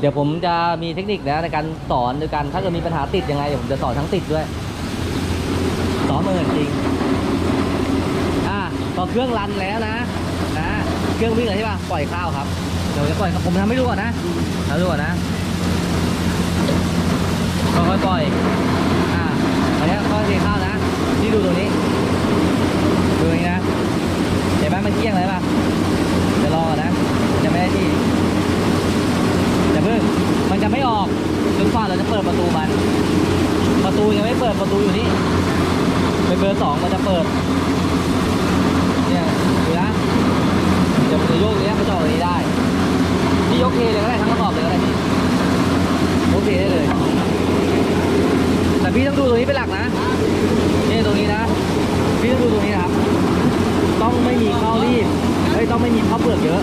เดี๋ยวผมจะมีเทคนิคนะในการสอนด้วยกันถ้าเกิดมีปัญหาติดยังไงผมจะสอนทั้งติดด้วยสอนมือนจริงอ่าพอเครื่องรันแล้วนะนะเครื่องวิ่งเลยใช่ป่ะปล่อยข้าวครับเดี๋ยวจะปล่อยครับผมทำไม่ดูก่อนะทำดูก่อนนะค่อยๆปล่อยอ่าอันนี้ค่อยเทข้าวนะนี่ดูตรงนี้ดูนี้นะเห็นไหมมันเกี้ยงเลยป่ะจะรอก่อนนะจะไม่ได้ที่ พึ่มันจะไม่ออกจนกว่าเราจะเปิดประตูมัน ประตูยังไม่เปิดประตูอยู่นี่เป็นเบอร์สองมันจะเปิดเนี่ยดูนะเดี๋ยวมันจะโยกเนี้ยมันจะออกนี้ได้พี่ยกเทเลยก็ได้ทั้งกระบอกเลยก็ได้พี่ยกเทได้เลย แต่พี่ต้องดูตรงนี้เป็นหลักนะเนี่ยตรงนี้นะ พี่ต้องดูตรงนี้นะครับต้องไม่มีข้าวรีบเฮ้ต้องไม่มีข้าวเปลือกเยอะ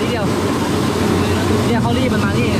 นิดเดียวเนี่ยเขารีบมันมานี่ไง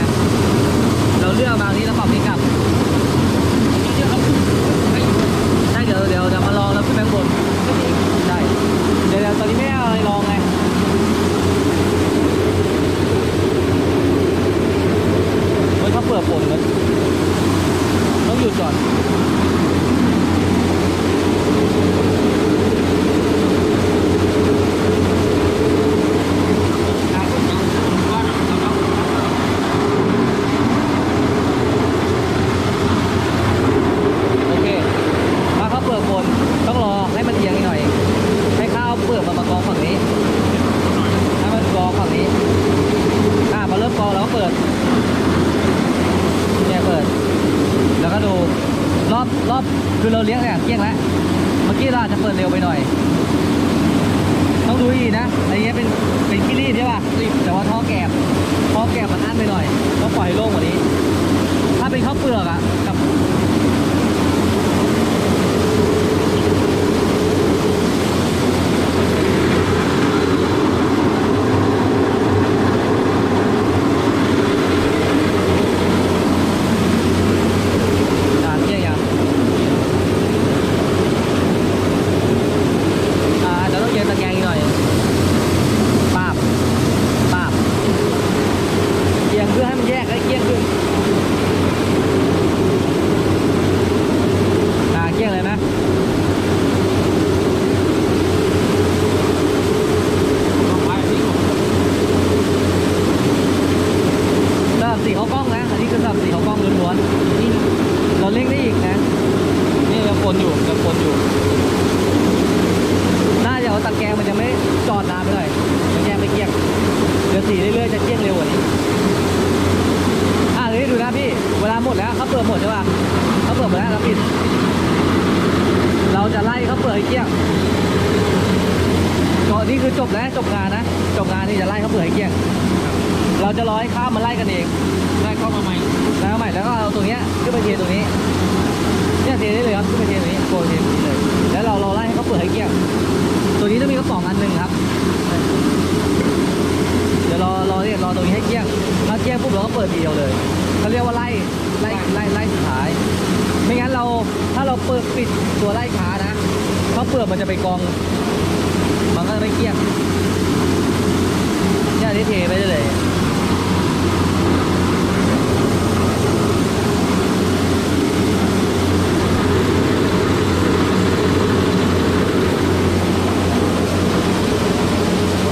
ปลือกหมดใช่ป่ะเขาวเปลือกหมดแล้วเราปิด เราจะไล่เขาวเปลือกให้เกลี้ยงก็นี่คือจบแล้วจบงานนะ จบงานนี่จะไล่เขาวเปลือกให้เกลี้ยง เราจะรอให้ข้าวมันไล่กันเองได้เข้ามาใหม่แล้วใหม่แล้วก็เอาตรงเนี้ยขึ้นไปเทตรงนี้เนี่ยเทได้เลยครับขึ้นไปเทตรงนี้โกนเทตรงนี้เลย แล้วเราเราไล่ให้เขาเปิดให้เกลี้ยง ตัวนี้ต้องมีกระป๋องอันหนึ่งครับเดี๋ยวรอรอเนี่ยรอตรงนี้ให้เกลี้ยงถ้าเกลี้ยงปุ๊บเราก็เปิดทีเดียวเลย เขาเรียกว่าไล่ไล่ไล่ไล่สุดท้าย ไม่งั้นเราถ้าเราเปิดปิดตัวไล่ช้านะเขาเปลือกมันจะไปกอง มันก็จะไม่เกลี้ยงเนี่ยนี่เทไปได้เลย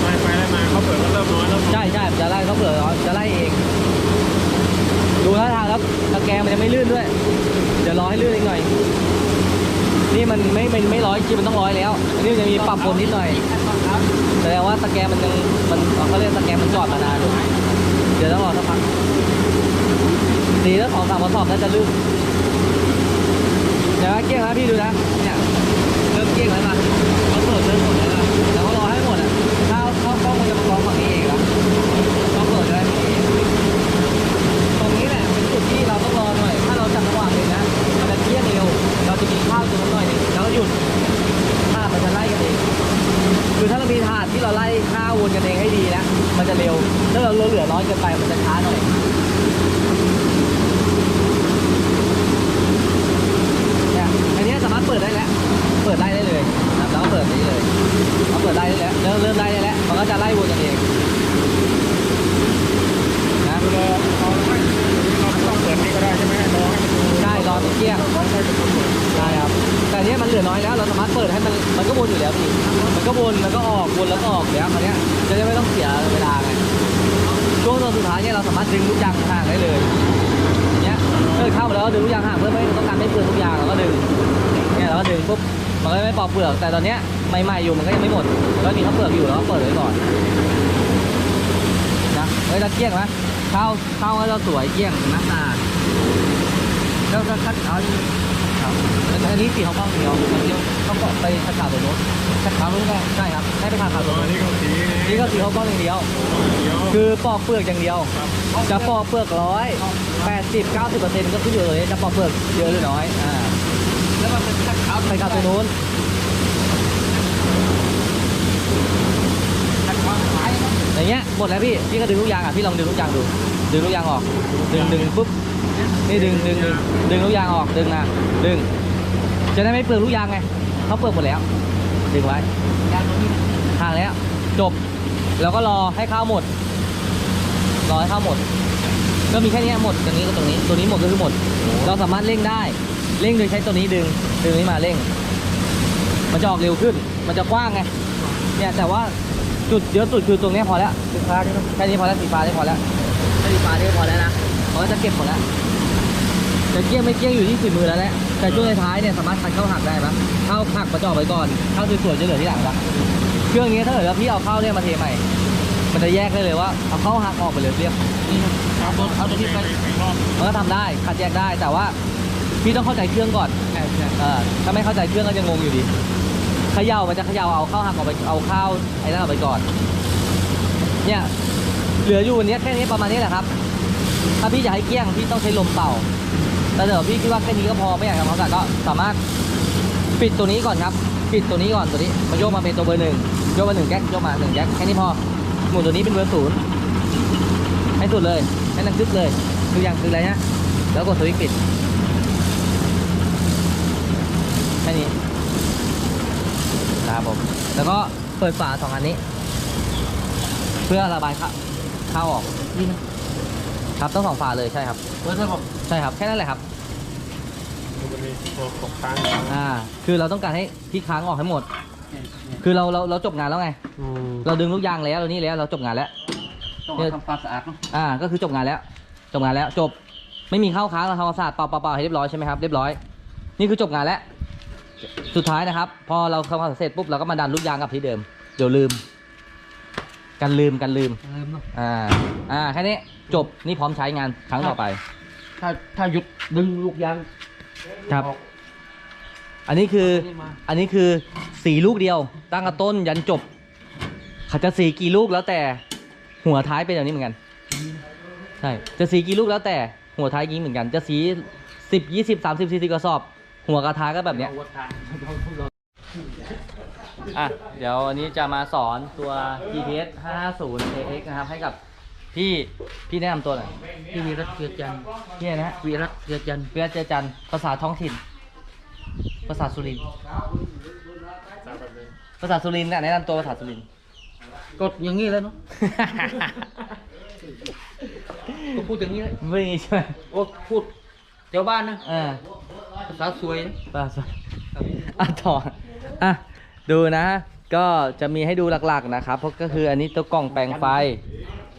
ไปไปได้มาเขาเปิดก็เริ่มน้อยแล้ว ใช่ใช่จะไล่เขาเผื่อจะไล่เอง ดูท่าทางครับตะแกรงมันจะไม่ลื่นด้วย เดี๋ยวรอให้ลื่นอีกหน่อย นี่มันไม่ไม่ไม่ร้อยจริงมันต้องร้อยแล้ว อันนี้มันจะมี ปรับบนนิดหน่อยแสดงว่าตะแกรงมันยังมันเขาเรียกตะแกรงมันจอดมานานเดี๋ยวต้องรอสักพักดีแล้วสองสามกระสอบน่าจะลื่นเดี๋ยวเกี้ยงนะพี่ดูนะเนี่ย นี้มันเหลือน้อยแล้ว เราสามารถเปิดให้มันมันก็วนอยู่แล้วพี่ มันก็วนมันก็ออกวนแล้วก็ออกแล้วคราวนี้จะได้ไม่ต้องเสียเวลาไง ช่วงตอนสุดท้ายเนี่ยเราสามารถดึงลูกยางห่างได้เลยอย่างเนี้ยเกิดเข้ามาแล้วดึงลูกยางห่างเพื่อไม่ต้องการไม่เปลืองลูกยางเราก็ดึงเนี่ยเราก็ดึงปุ๊บมันก็ไม่ปอกเปลือก แต่ตอนเนี้ยใหม่ๆอยู่มันก็ยังไม่หมดแล้วมีข้าวเปลือกอยู่แล้วก็เปิดไว้ก่อนนะเฮ้ยเราเกลี้ยงไหมข้าวข้าวก็จะสวยเกลี้ยงหน้าตาแล้วก็คัดเขา ครับอันนี้สีของบ้างเดียวอันเดียวต้องก็ไปคัดขาวตัวโน้นคัดขาวนู้นก็ใช่ครับให้ไปคัดขาวรตัวอโน้นนี่ก็สีนี่ก็สีของบ้างอย่างเดียวเดี๋ยว คือปอกเปลือกอย่างเดียวครับจะปอกเปลือกร้อยแปดสิบเก้าสิบเปอร์เซ็นต์ก็ขึ้นอยู่เลยจะปอกเปลือกเยอะหรือน้อยอ่าแล้วมันเป็นคัดขาวไปขับตัวนู้นคัดขาวขายนะอย่างเงี้ยหมดแล้วพี่พี่ก็ดึงลูกยางอะพี่ลองดึงลูกยางดูดึงลูกยางออกดึงดึงปุ๊บ นี่ดึงดึงดึงดึงลูกยางออกดึงนะดึง จะได้ไม่เปลืองลูกยางไงเขาเปลือกหมดแล้ว ดึงไว้ห่างแล้ว จบ แล้วก็รอให้ข้าวหมด รอให้ข้าวหมด ก็มีแค่นี้หมดตรงนี้ก็ตรงนี้ ตัวนี้หมดก็คือหมด เราสามารถเร่งได้ เร่งโดยใช้ตัวนี้ดึง ดึงนี้มาเร่ง มันจะออกเร็วขึ้น มันจะกว้างไง เนี่ยแต่ว่าจุดเยอะสุดคือตรงนี้พอแล้วสีฟ้าแค่นี้พอแล้วสีฟ้านี่พอแล้วสีฟ้านี่พอแล้วนะเขาก็จะเก็บหมดแล้ว จะเกี้ยงไม่เกี้ยงอยู่ที่ฝีมือแล้วแหละแต่ช่วงท้ายๆเนี่ยสามารถคัดเข้าหักได้ปะเข้าหักมาจ่อไว้ก่อนเข้าสวยๆจะเหลือที่หลังปะเครื่องนี้ถ้าเกิดว่าพี่เอาเข้าเนี่ยมาเทใหม่ มันจะแยกได้เลยว่าเอาเข้าหักออกไปเลยเรียบเอาตัวเอาตัวนี้ไปไปรอบมันก็ทำได้คัดแยกได้แต่ว่าพี่ต้องเข้าใจเครื่องก่อนใช่ใช่เออถ้าไม่เข้าใจเครื่องก็จะงงอยู่ดีเขย่ามันจะเขย่าเอาข้าวหักออกไปเอาข้าวไอ้นั่นออกไปก่อน เนี่ยเหลืออยู่วันนี้แค่นี้ประมาณนี้แหละครับ ถ้าพี่จะให้เกลี้ยงพี่ต้องใช้ลมเป่า แต่เดี๋ยวพี่คิดว่าแค่นี้ก็พอไม่อยากทำความสะอาดก็สามารถปิดตัวนี้ก่อนครับ ปิดตัวนี้ก่อนตัวนี้มาโยกมาเป็นตัวเบอร์หนึ่งโยกมาหนึ่งแก๊กโยกมาหนึ่งแก๊กแค่นี้พอหมุนตัวนี้เป็นเบอร์ศูนย์ให้สุดเลยให้นังซึบเลยคืออย่างคืออะไรนะแล้วกดสวิตช์ปิดแค่นี้นะครับผมแล้วก็เปิดฝาสองอันนี้ เพื่อระบายข้าข้าวออกนี่นะครับต้องสองฝาเลยใช่ครับ เปิดได้ป่ะใช่ครับแค่นั้นแหละครับ มันจะมีตัวตกค้างอ่า คือเราต้องการให้ที่ค้างออกให้หมดคือเราเราเราจบงานแล้วไง อืมเราดึงลูกยางแล้วเรานี่แล้วเราจบงานแล้ว ต้องทำความสะอาดเนาะอ่า ก็คือจบงานแล้ว จบงานแล้วจบ ไม่มีเข้าค้างเราทำความสะอาดเปล่าเปล่าเปล่าให้เรียบร้อยใช่ไหมครับเรียบร้อย นี่คือจบงานแล้ว สุดท้ายนะครับ พอเราทำความสะอาดเสร็จปุ๊บเราก็มาดันลูกยางกลับที่เดิม เดี๋ยวลืม กันลืมกันลืม เริ่มเนาะอ่า อ่าแค่นี้จบนี่พร้อมใช้งานครั้งต่อไป ถ้าถ้าหยุดดึงลูกยางครับอันนี้คือนี่มา อันนี้คือสีลูกเดียว ตั้งแต่ต้นยันจบเขาจะสีกี่ลูกแล้วแต่หัวท้ายเป็นแบบนี้เหมือนกันใช่จะสีกี่ลูกแล้วแต่หัวท้ายอย่างนี้เหมือนกัน จะสีสิบยี่สิบสามสิบสี่สิบกระสอบ หัวกระทาก็แบบเนี้ย เอาวัดทางอะ เดี๋ยววันนี้จะมาสอนตัว GPS 550 AX นะครับ ให้กับ พี่พี่แนะนำตัวหน่อยพี่วีรัตเกียรติจันทร์พี่อะไรนะวีรัตเกียรติจันทร์เพื่อเจอจันทร์ภาษาท้องถิ่น ภาษาสุรินทร์ภาษาสุรินทร์น่ะแนะนำตัวภาษาสุรินทร์ กดอย่างนี้เลยเนาะก็พูดอย่างนี้เลยไม่มีใช่ไหมโอ้พูดแถวบ้านนะเออภาษาสวยนะภาษาอะต่ออะดูนะ ก็จะมีให้ดูหลักๆนะครับเพราะก็คืออันนี้ตัวกล่องแปลงไฟ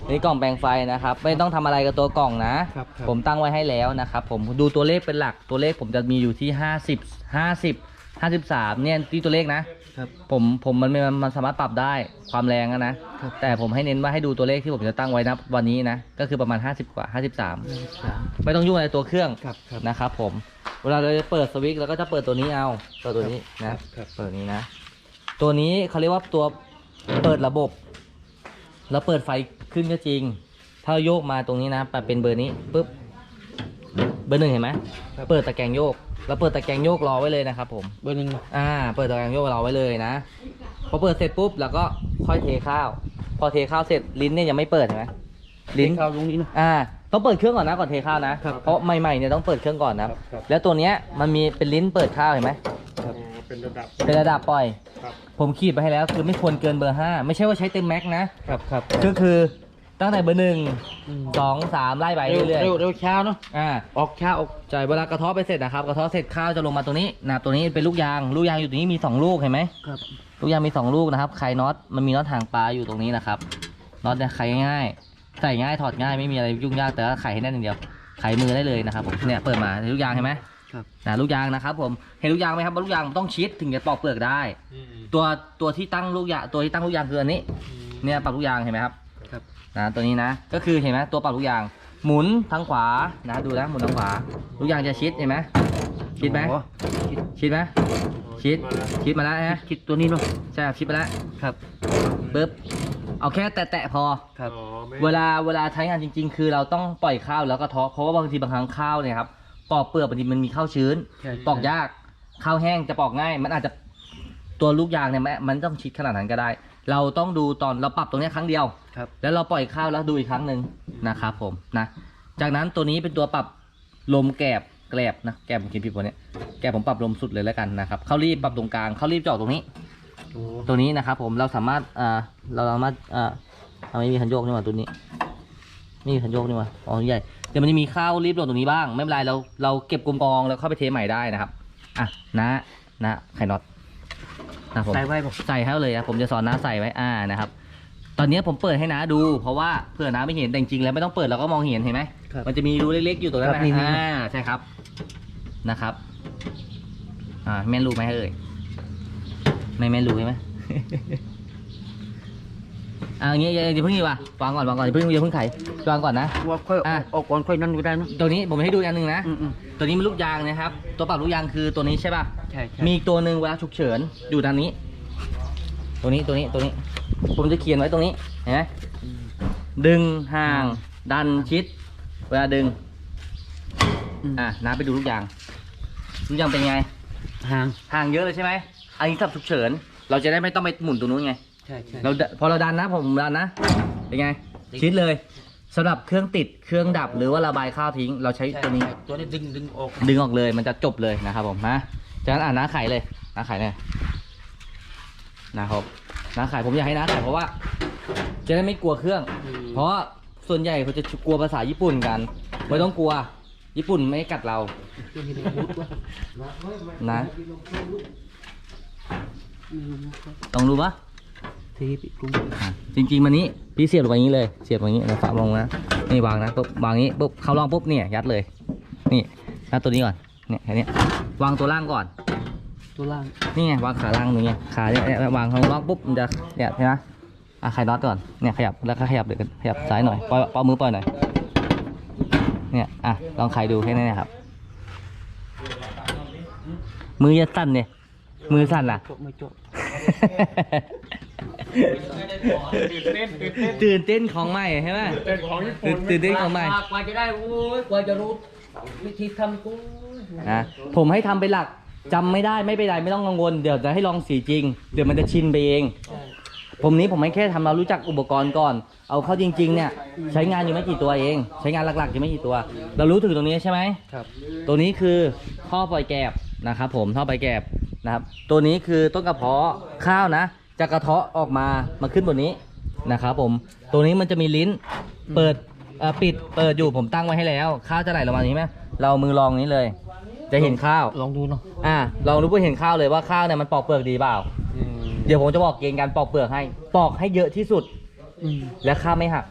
นี่กล่องแปลงไฟนะครับ ไม่ต้องทำอะไรกับตัวกล่องนะ ครับครับ ผมตั้งไว้ให้แล้วนะครับ ผมดูตัวเลขเป็นหลักตัวเลขผมจะมีอยู่ที่ 50 50 53เนี่ยที่ตัวเลขนะ ครับ ผมผมมันมันมันสามารถปรับได้ความแรงอะนะครับ แต่ผมให้เน้นว่าให้ดูตัวเลขที่ผมจะตั้งไว้นะวันนี้นะ ก็คือประมาณ 50 กว่า 53 สามไม่ต้องยุ่งอะไรตัวเครื่องครับครับ นะครับผม เวลาเราจะเปิดสวิตช์เราก็จะเปิดตัวนี้เอาเปิดตัวนี้นะ ครับเปิดนี้นะ ตัวนี้เขาเรียกว่าตัวเปิดระบบเราเปิดไฟ ขึ้นก็จริง ถ้าเราโยกมาตรงนี้นะเป็นเบอร์นี้ปุ๊บ เบอร์หนึ่งเห็นไหม ครับ เปิดตะแกรงโยก แล้วเปิดตะแกรงโยกรอไว้เลยนะครับผม เบอร์หนึ่งอ่า เปิดตะแกรงโยกรอไว้เลยนะ พอเปิดเสร็จปุ๊บแล้วก็ค่อยเทข้าว พอเทข้าวเสร็จลิ้นเนี่ยยังไม่เปิดเห็นไหมลิ้น เข้าตรงนี้นะ อ่าต้องเปิดเครื่องก่อนนะก่อนเทข้าวนะ ครับเพราะใหม่ๆเนี่ยต้องเปิดเครื่องก่อนนะครับ ครับ แล้วตัวเนี้ยมันมีเป็นลิ้นเปิดข้าวเห็นไหมครับอ๋อเป็นระดับเป็นระดับปล่อย ครับผมขีดไปให้แล้วคือไม่ควรเกินเบอร์ห้าไม่ใช่ว่าใช้เต็มแม็กซ์นะ ครับครับก็คือ ตั้งแต่เบอร์หนึ่งอืมสองสามไล่ไปเร็วเรื่อยเร็วเร็วช้าเนาะๆอ่า ออกช้าออกใช่เวลากระเทาะไปเสร็จนะครับกระเทาะเสร็จข้าวจะลงมาตรงนี้นะตัวนี้เป็นลูกยางลูกยางอยู่ตรงนี้มีสองลูกเห็นไหมครับลูกยางมีสองลูกนะครับไขน็อตมันมีน็อตหางปลาอยู่ตรงนี้นะครับน็อตเนี่ยไขง่ายใส่ง่ายถอดง่ายไม่มีอะไรยุ่งยากแต่ว่าไขให้แน่นอย่างเดียวไขมือได้เลยนะครับผมเนี่ยเปิดมาลูกยางเห็นไหมครับ นะลูกยางนะครับผมเห็นลูกยางไหมครับว่าลูกยางมันต้องชิดถึงจะปอกเปลือกได้ ตัวตัวที่ตั้งลูกยางตัวที่ตั้งลูกยางคืออันนี้ เนี่ยปรับลูกยางเห็นไหมครับครับ นะตัวนี้นะ ก็คือเห็นไหมตัวปรับลูกยาง หมุนทางขวานะดูนะหมุนทางขวาลูกยางจะชิดเห็นไหมชิดไหมโอ้ชิดไหมชิดชิดมาแล้วนะคิดตัวนี้เนาะใช่ครับชิดมาแล้วครับปึ๊บเอาแค่แตะๆพอครับอ๋อไม่เวลาเวลาใช้งานจริง ๆ คือเราต้องปล่อยข้าวแล้วก็เทาะเพราะว่าบางทีบางครั้งข้าวเนี่ยครับปอกเปลือกบางทีมันมีข้าวชื้นใช่ปอกยากข้าวแห้งจะปอกง่าย มันอาจจะตัวลูกยางเนี่ยมันมันต้องชิดขนาดนั้นก็ได้ เราต้องดูตอนเราปรับตรงเนี้ยครั้งเดียว ครับ แล้วเราปล่อยข้าวแล้วดูอีกครั้งหนึ่งนะครับผมนะ จากนั้นตัวนี้เป็นตัวปรับลมแกบแกลบนะแกบผมคิดผิดวันนี้แกบผมปรับลมสุดเลยแล้วกันนะครับเข้ารีบปรับตรงกลางเข้ารีบจะออกตรงนี้ โอ้ตัวนี้นะครับผมเราสามารถอ่าเราสามารถอ่าเอาไม่มีคันโยกนี่หว่าตัวนี้ไม่มีคันโยกนี่หว่าอ๋อใหญ่เดี๋ยวมันจะมีข้าวรีบลงตรงนี้บ้าง ไม่เป็นไรเราเราเก็บกลมกองแล้วเข้าไปเทใหม่ได้นะครับอะนะนะไข่น็อต นะผมใส่ไว้บอกใส่ให้เลยนะผมจะสอนน้าใส่ไว้อ่านะครับ ตอนนี้ผมเปิดให้น้าดู เพราะว่าเพื่อน้าไม่เห็นแต่จริงๆแล้วไม่ต้องเปิดเราก็มองเห็นเห็นไหมครับมันจะมีรูเล็กๆอยู่ตรงนั้นครับนะนี่นี่อ่าใช่ครับนะครับ อ่าแม่นรู้ไหมเอ่ยไม่แม่นรู้ใช่ไหม อ่าอย่างงี้อย่าอย่าเพิ่งดีกว่าวางก่อนวางก่อนอย่าเพิ่งอย่าเพิ่งไขวางก่อนนะ ว่าค่อยอะ ออกก่อนค่อยนั่นก็ได้เนาะตัวนี้ผมให้ดูอันหนึ่งนะ อืมอืมตัวนี้มันลูกยางนะครับ ตัวปรับลูกยางคือตัวนี้ใช่ป่ะ ใช่ใช่มีอีกตัวหนึ่งเวลาฉุกเฉินอยู่ด้านนี้ ตัวนี้ตัวนี้ตัวนี้ ผมจะเขียนไว้ตรงนี้เห็นไหมอืมดึงห่าง ดันชิด เวลาดึงอืมอะน้าไปดูลูกยางลูกยางเป็นไง ห่าง ห่างเยอะเลยใช่ไหมอันนี้สำหรับฉุกเฉิน เราจะได้ไม่ต้องไปหมุนตรงนู้นไงใช่ใช่เราดพอเราดันนะผมดันนะเป็นไง ชิดเลยสำหรับเครื่องติดเครื่องดับหรือว่าระบายข้าวทิ้ง เราใช้ใช่ตัวนี้ใช่ตัวนี้ดึงดึงออกดึงออกเลยมันจะจบเลยนะครับผมนะ จากนั้นอ่านน้าไข่เลยน้าไข่เลยนะครับน้าไข่ผมอยากให้น้าไข่เพราะว่า จะได้ไม่กลัวเครื่องอืมเพราะส่วนใหญ่เขาจะกลัวภาษาญี่ปุ่นกัน ไม่ต้องกลัว ญี่ปุ่นไม่กัดเราตัวนี้ดึงมุดไว้นะอืมต้องรู้ปะทีปิดกลุ่มอะจริงๆมันนี้พี่เสียบลงไปอย่างนี้เลย เสียบลงอย่างนี้แล้วฝาลงนะ นี่วางนะปุ๊บวางอย่างนี้ปุ๊บเข้าร่องปุ๊บเนี่ยยัดเลย นี่ยัดตัวนี้ก่อน เนี่ยแค่เนี้ยวางตัวล่างก่อน ตัวล่าง นี่ไงวางขาล่างตรงนี้ขาเนี่ยเนี่ยวางข้างล่างปุ๊บมันจะเนี่ยเห็นไหมอะไขน็อตก่อนเนี่ยขยับแล้วก็ขยับเดี๋ยวกันขยับซ้ายหน่อยปล่อยปล่อยมือปล่อยหน่อยเนี่ยอะลองไขดูแค่นี้นะครับ มือจะสั่นเนี่ยมือสั่นอะจบไม่จบตื่นเต้นตื่นเต้นตื่นเต้นของใหม่ใช่ไหมเต้นของญี่ตื่ปุ่นนตื่นเต้นของใหม่กว่าจะได้โอ้ยกว่าจะรู้วิธีทำกู นะผมให้ทำเป็นหลักจำไม่ได้ไม่เป็นไรไม่ต้องกังวลเดี๋ยวจะให้ลองสีจริง เดี๋ยวมันจะชินไปเอง ผมนี้ผมไม่แค่ทำเรารู้จักอุปกรณ์ก่อน เอาเข้าจริง ๆ เนี่ยใช้งานอยู่ไม่กี่ตัวเอง ใช้งานหลักๆอยู่ไม่กี่ตัว เรารู้ถึงตรงนี้ใช่ไหมครับ ตัวนี้คือท่อปล่อยแกบนะครับผมท่อปล่อยแกบนะครับ ตัวนี้คือต้นกระเพาะข้าวนะจะกระเทาะออกมามาขึ้นบนนี้นะครับผมตัวนี้มันจะมีลิ้นเปิดเอ่อปิดเปิดอยู่ผมตั้งไว้ให้แล้ว ข้าวจะไหลลงมาอย่างนี้ไหมเรามือลองนี้เลย จะเห็นข้าว ลองดูเนาะอ่าลองรู้ว่าเห็นข้าวเลยว่าข้าวเนี่ยมันปอกเปลือกดีเปล่า เดี๋ยวผมจะบอกเกณฑ์การปอกเปลือกให้ ปอกให้เยอะที่สุดอืมและข้าวไม่หัก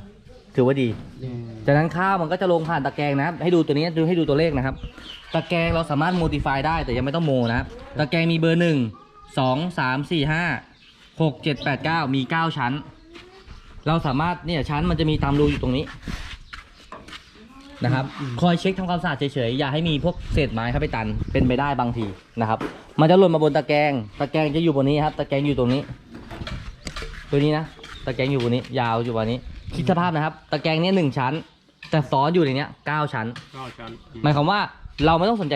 ถือว่าดีอืมจากนั้นข้าวมันก็จะลงผ่านตะแกรงนะครับ ให้ดูตัวนี้ดูให้ดูตัวเลขนะครับ ตะแกรงเราสามารถโมดิฟายได้แต่ยังไม่ต้องโมนะครับ ตะแกรงมีเบอร์หนึ่งสองสามสี่ห้าหกเจ็ดแปดเก้ามีเก้าชั้น เราสามารถเนี่ยชั้นมันจะมีตามรูอยู่ตรงนี้ นะครับ คอยเช็คทำความสะอาดเฉยๆ อย่าให้มีพวกเศษไม้เข้าไปตัน เป็นไปได้บางทีนะครับ มันจะหล่นมาบนตะแกรง ตะแกรงจะอยู่บนนี้ครับ ตะแกรงอยู่ตรงนี้ ตัวนี้นะ ตะแกรงอยู่บนนี้ ยาวอยู่บนนี้ คิดสภาพนะครับ ตะแกรงเนี้หนึ่งชั้น แต่ซ้อนอยู่ในเนี้ยเก้าชั้น ก็ชั้นหมายความว่าเราไม่ต้องสนใจ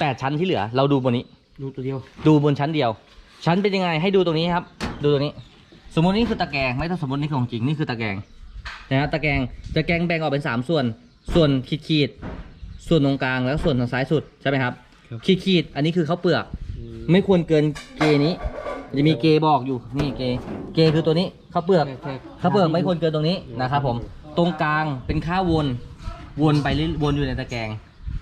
แปดชั้นที่เหลือ เราดูบนนี้ ดูตัวเดียว ดูบนชั้นเดียว ชั้นเป็นยังไง ให้ดูตรงนี้ครับ ดูตรงนี้ สมมตินี่คือตะแกรง ไม่ต้องสมมตินี่ของจริง นี่คือตะแกรงนะฮะตะแกรงตะแกรงแบ่งออกเป็นสามส่วน ส่วนขีดขีดๆส่วนตรงกลางแล้วส่วนทางซ้ายสุดใช่ไหมครับขีดขีดๆอันนี้คือข้าวเปลือก ไม่ควรเกินเกนี้จะมีเกบอกอยู่นี่เก เกคือตัวนี้ข้าวเปลือกข้าวเปลือกไม่ควรเกินตรงนี้นะครับผม ตรงกลางเป็นข้าววน วนไปเรื่อยวนอยู่ในตะแกรง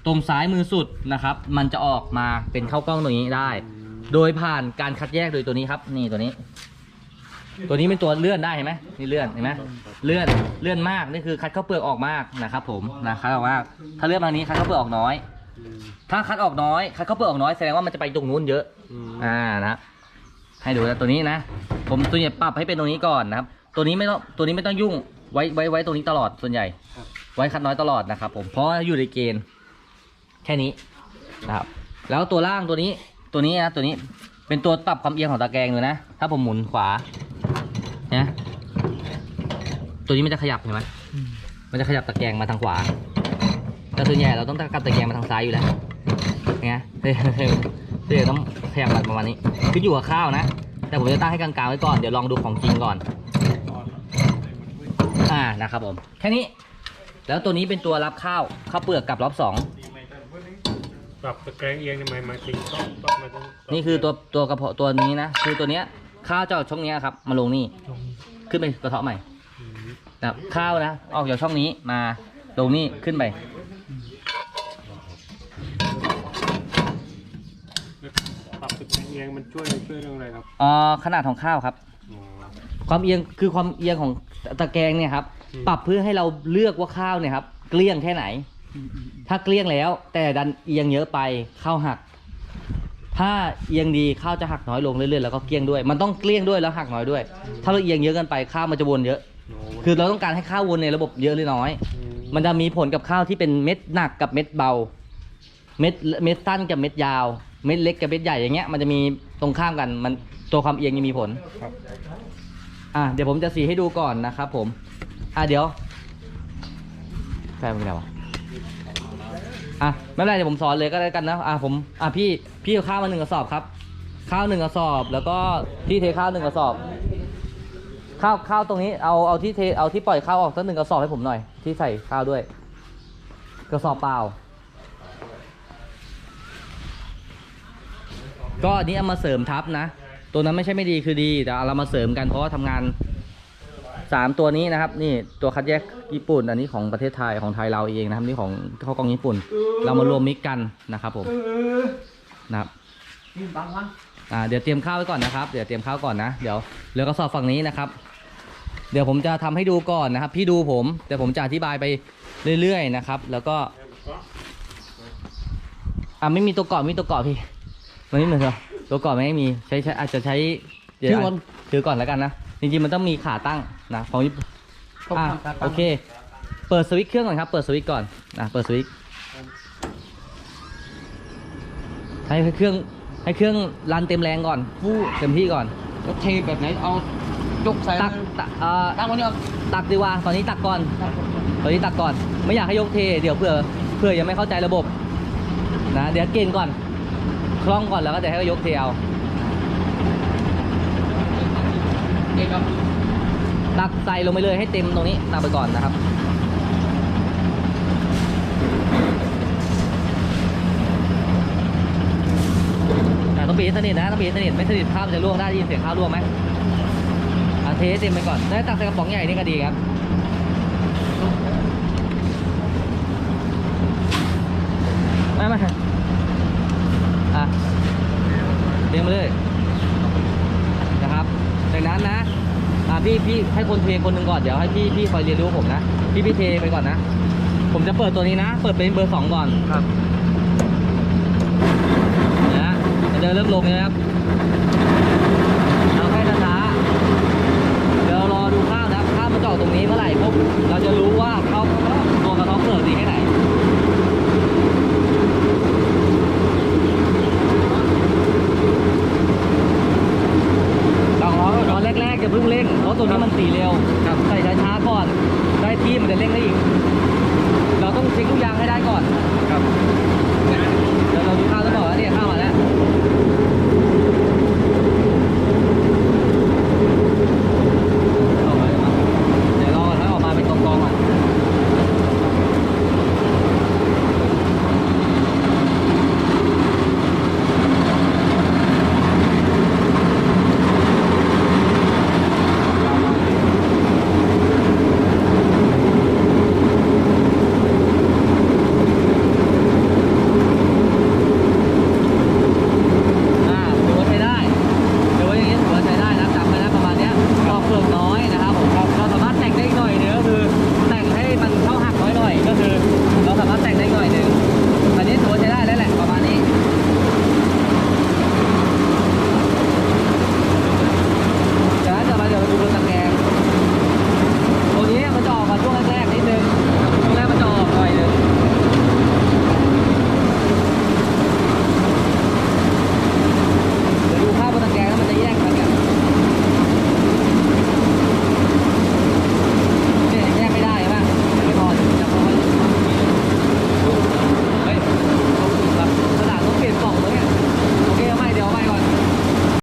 ตรงซ้ายมือสุดนะครับ มันจะออกมาเป็นข้าวกล้องตรงนี้ได้ โดยผ่านการคัดแยกโดยตัวนี้ครับ นี่ตัวนี้ ตัวนี้เป็นตัวเลื่อนได้เห็นไหมนี่เลื่อนเห็นไหมเลื่อนเลื่อนมากนี่คือคัดข้าวเปลือกออกมากนะครับ ผมนะคัดออกมากถ้าเลื่อนทางนี้คัดข้าวเปลือกออกน้อย ถ้าคัดออกน้อย คัดข้าวเปลือกออกน้อยแสดงว่ามันจะไปตรงนู้นเยอะอ่านะให้ดูนะตัวนี้นะผมตัวใหญ่ปรับให้เป็นตรงนี้ก่อนนะครับ ตัวนี้ไม่ต้องตัวนี้ไม่ต้องยุ่งไว้ไว้ไว้ตรงนี้ตลอดส่วนใหญ่ ไว้คัดน้อยตลอดนะครับ ผมเพราะว่าอยู่ในเกณฑ์แค่นี้นะครับ แล้วตัวล่างตัวนี้ตัวนี้นะตัวนี้เป็นตัวปรับความเอียงของตะแกรงเลยนะ ถ้าผมหมุนขวานะ ตัวนี้มันจะขยับเห็นไหมมันจะขยับตะแกรงมาทางขวาแต่ส่วนใหญ่เราต้องกลับตะแกรงมาทางซ้ายอยู่แล้วเนี่ยเฮ้ยเฮ้ยเฮ้ยต้องขยับแบบประมาณนี้ขึ้นอยู่กับข้าวนะ แต่ผมจะตั้งให้กลางๆไว้ก่อน เดี๋ยวลองดูของจริงก่อน อ่า นะครับผม แค่นี้ แล้วตัวนี้เป็นตัวรับข้าว ข้าวเปลือกกับรอบสองปรับตะแกรงเอียงทำไมมาติงต้องต้องมาต้องนี่คือตัวตัวกระเพาะตัวนี้นะ คือตัวเนี้ยข้าวจะออกช่องเนี้ยครับ มาลงนี่ ขึ้นไปกระเทาะใหม่อืม นะครับข้าวนะออกจากช่องนี้มาลงนี่ขึ้นไป ปรับตะแกรงเอียงมันช่วยช่วยเรื่องอะไรครับอ่าขนาดของข้าวครับ อ๋อ ความเอียงคือความเอียงของตะแกรงเนี่ยครับอืม ปรับเพื่อให้เราเลือกว่าข้าวเนี่ยครับเกลี้ยงแค่ไหน ถ้าเกลี้ยงแล้ว แต่ดันเอียงเยอะไปข้าวหัก ถ้าเอียงดีข้าวจะหักน้อยลงเรื่อยๆแล้วก็เกลี้ยงด้วย มันต้องเกลี้ยงด้วยแล้วหักน้อยด้วย ถ้าเราเอียงเยอะเกินไปข้าวมันจะวนเยอะโอ้ คือเราต้องการให้ข้าววนในระบบเยอะหรือน้อยมมันจะมีผลกับข้าวที่เป็นเม็ดหนักกับเม็ดเบา เม็ดเม็ดสั้นกับเม็ดยาว เม็ดเล็กกับเม็ดใหญ่อย่างเงี้ย มันจะมีตรงข้ามกัน มันตัวความเอียงยังมีผลครับ อะเดี๋ยวผมจะสีให้ดูก่อนนะครับผม อะเดี๋ยวแฟนเป็นไงวะอะไม่เป็นไรเดี๋ยวผมสอนเลยก็ได้กันนะ อะผม อะพี่ พี่เอาข้าวมาหนึ่งกระสอบครับ ข้าวหนึ่งกระสอบ แล้วก็ที่เทข้าวหนึ่งกระสอบ ข้าวข้าวตรงนี้เอาเอาที่เทเอาที่ปล่อยข้าวออกสักหนึ่งกระสอบให้ผมหน่อย ที่ใส่ข้าวด้วย กระสอบเปล่า ก็อันนี้เอามาเสริมทับนะ ตัวนั้นไม่ใช่ไม่ดีคือดีแต่เอาเรามาเสริมกันเพราะว่าทำงานสามตัวนี้นะครับ นี่ตัวคัดแยกญี่ปุ่น อันนี้ของประเทศไทยของไทยเราเองนะครับนี่ของข้าวกล้องญี่ปุ่น เรามารวมมิกกันนะครับผมนะครับอ่าเดี๋ยวเตรียมข้าวไว้ก่อนนะครับ เดี๋ยวเตรียมข้าวก่อนนะ เดี๋ยวเหลือกระสอบฝั่งนี้นะครับ เดี๋ยวผมจะทำให้ดูก่อนนะครับ พี่ดูผมเดี๋ยวผมจะอธิบายไปเรื่อยๆนะครับ แล้วก็อ่าไม่มีตัวเกาะมีตัวเกาะพี่มันไม่เหมือนเหรอตัวเกาะไม่มีใช้ใช้อาจจะใช้เดี๋ยวถือก่อนถือก่อนแล้วกันนะจริงๆมันต้องมีขาตั้งนะของญี่ปุ่นต้องอะทำการตั้งโอเค เปิดสวิตช์เครื่องก่อนครับ เปิดสวิตช์ก่อนนะเปิดสวิตช์ให้เครื่องให้เครื่องรันเต็มแรงก่อนฟู่เต็มที่ก่อนรถเทแบบไหนเอา ยกใส่ตักตักเอ่อตั้งวันนี้เอาตักดีกว่าตอนนี้ตักก่อนตอนนี้ตักก่อน ไม่อยากให้ยกเท เดี๋ยวเผื่อเผื่อยังไม่เข้าใจระบบนะเดี๋ยวเก่งก่อน คล่องก่อนแล้วก็เดี๋ยวให้เขายกเทเอาเองครับตักใส่ลงไปเลยให้เต็มตรงนี้ตักไปก่อนนะครับ อะต้องปีให้สนิทนะต้องปีให้สนิทไม่สนิทข้าวมันจะล่วงได้ได้ยินเสียงข้าวล่วงไหมอะ เทให้เต็มไปก่อนได้ตักใส่กระป๋องใหญ่นี่ก็ดีครับไม่ไม่อะเต็มไปเลยนะครับจากนั้นนะอะพี่พี่ให้คนเทคนหนึ่งก่อนเดี๋ยวให้พี่พี่คอยเรียนรู้ผมนะพี่พี่เทไปก่อนนะผมจะเปิดตัวนี้นะ เปิดเป็นเบอร์สองก่อนครับนะฮะมันจะเริ่มลงเลยนะครับเอาแค่ช้าๆเดี๋ยวเรารอดูข้าวนะครับข้าวมันจะออกตรงนี้เมื่อไหร่ปุ๊บเราจะรู้ว่าเขาตัวกระท้อเปลือกดีแค่ไหน ต้องร้อง ตอนแรกๆจะเพิ่งเร่งเพราะตัวนี้มัน ตีเร็วใส่ช้าๆก่อน ได้ที่มันจะเร่งได้อีก เราต้องเช็คทุกอย่างให้ได้ก่อน ครับเดี๋ยวเราดูข้าวแล้วบอกว่าเนี่ยข้าวมาแล้ว